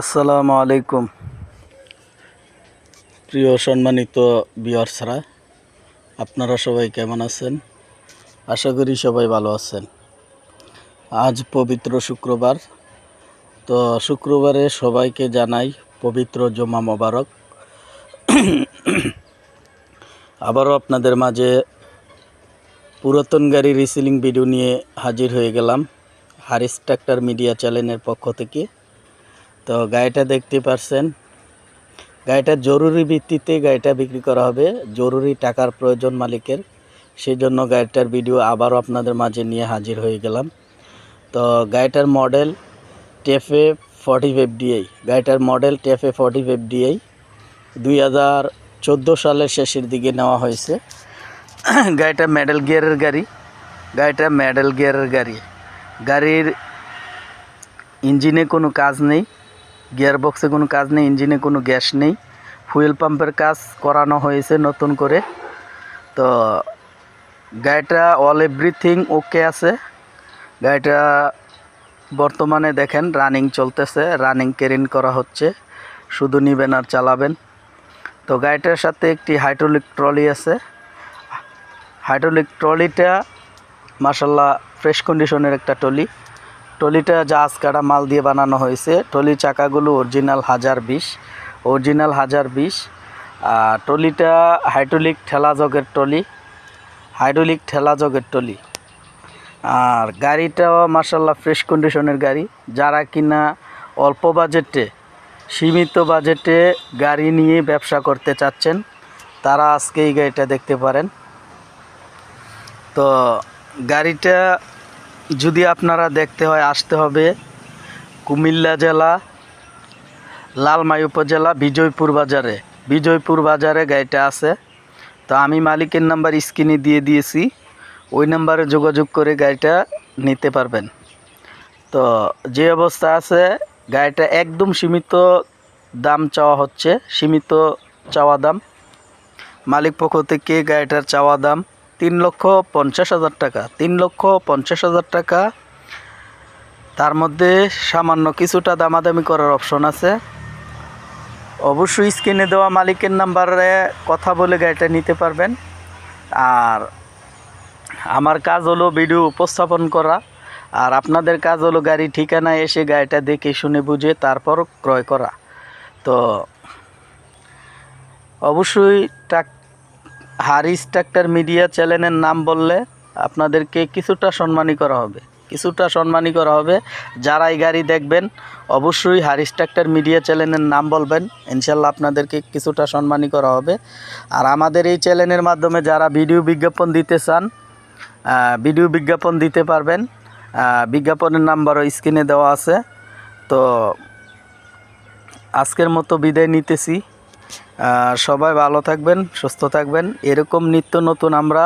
আসসালামু আলাইকুম। প্রিয় সম্মানিত বিয়ার্সরা আপনারা সবাই কেমন আছেন? আশা করি সবাই ভালো আছেন। আজ পবিত্র শুক্রবার। তো শুক্রবারে সবাইকে জানাই পবিত্র জমা মোবারক। আবারও আপনাদের মাঝে পুরাতন গাড়ি রিসিলিং ভিডিও নিয়ে হাজির হয়ে গেলাম। হারিস ট্রাক্টর মিডিয়া চ্যানেলের পক্ষ থেকে। তো গাড়িটা দেখতে পারছেন। গাড়িটা জরুরি ভিত্তিতে গাড়িটা বিক্রি করা হবে। জরুরি টাকার প্রয়োজন মালিকের। সেই জন্য গাড়িটার ভিডিও আবারও আপনাদের মাঝে নিয়ে হাজির হয়ে গেলাম। তো গাড়িটার model TAFE forty five DI গাড়িটার model TAFE forty five DI দুই হাজার চোদ্দ সালের শেষের দিকে নেওয়া হয়েছে। গাড়িটা মেডেল গিয়ারের গাড়ি। গাড়িটা মেডেল গিয়ারের গাড়ি। গাড়ির ইঞ্জিনে কোনো কাজ নেই। গিয়ার বক্সে কোনো কাজ নেই, ইঞ্জিনে কোনো গ্যাস নেই। ফুয়েল পাম্পের কাজ করানো হয়েছে নতুন করে। তো গাড়িটা অল এভরিথিং ওকে আছে। গাড়িটা বর্তমানে দেখেন রানিং চলতেছে রানিং কেরিন করা হচ্ছে। শুধু নিবেন আর চালাবেন। তো গাড়িটার সাথে একটি হাইড্রোলিক ট্রলি আছে। হাইড্রোলিক ট্রলিটা মাসাল্লাহ ফ্রেশ কন্ডিশনের একটা টলি টলিটা জাহাজ কাটা মাল দিয়ে বানানো হয়েছে। টলির চাকাগুলো অরিজিনাল হাজার বিশ, অরিজিনাল হাজার বিশ। আর টলিটা হাইড্রোলিক ঠেলা জগের টলি, হাইড্রোলিক ঠেলা জগের টলি। আর গাড়িটাও মার্শাল্লাহ ফ্রেশ কন্ডিশনের গাড়ি। যারা কিনা অল্প বাজেটে, সীমিত বাজেটে গাড়ি নিয়ে ব্যবসা করতে চাচ্ছেন, তারা আজকে এই গাড়িটা দেখতে পারেন। তো গাড়িটা যদি আপনারা দেখতে হয়, আসতে হবে কুমিল্লা জেলা, লালমাই উপজেলা, বিজয়পুর বাজারে। বিজয়পুর বাজারে গাড়িটা আছে। তো আমি মালিকের নাম্বার স্ক্রিনে দিয়ে দিয়েছি। ওই নাম্বারে যোগাযোগ করে গাড়িটা নিতে পারবেন। তো যে অবস্থা আছে, গাড়িটা একদম সীমিত দাম চাওয়া হচ্ছে, সীমিত চাওয়া দাম। মালিক পক্ষ থেকে গাড়িটার চাওয়া দাম। তিন লক্ষ পঞ্চাশ হাজার টাকা, তিন লক্ষ পঞ্চাশ হাজার টাকা। তার মধ্যে সামান্য কিছুটা দামাদামি করার অপশন আছে। অবশ্যই স্ক্রিনে দেওয়া মালিকের নাম্বারে কথা বলে গাড়িটা নিতে পারবেন। আর আমার কাজ হলো ভিডিও উপস্থাপন করা। আর আপনাদের কাজ হলো গাড়ি ঠিকানায় এসে গাড়িটা দেখে শুনে বুঝে তারপর ক্রয় করা। তো অবশ্যই টাক হারিস ট্রাক্টর মিডিয়া চ্যানেলের নাম বললে আপনাদেরকে কিছুটা সম্মানী করা হবে। কিছুটা সম্মানী করা হবে। যারা এই গাড়ি দেখবেন, অবশ্যই হারিস ট্রাক্টর মিডিয়া চ্যানেলের নাম বলবেন। ইনশাল্লাহ আপনাদেরকে কিছুটা সম্মানী করা হবে। আর আমাদের এই চ্যানেলের মাধ্যমে যারা ভিডিও বিজ্ঞাপন দিতে চান ভিডিও বিজ্ঞাপন দিতে পারবেন। বিজ্ঞাপনের নাম্বারও স্ক্রিনে দেওয়া আছে। তো আজকের মতো বিদায় নিতেছি। সবাই ভালো থাকবেন, সুস্থ থাকবেন। এরকম নিত্য নতুন আমরা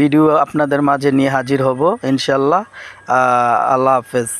ভিডিও আপনাদের মাঝে নিয়ে হাজির হব, ইনশাল্লাহ। আল্লাহ হাফেজ।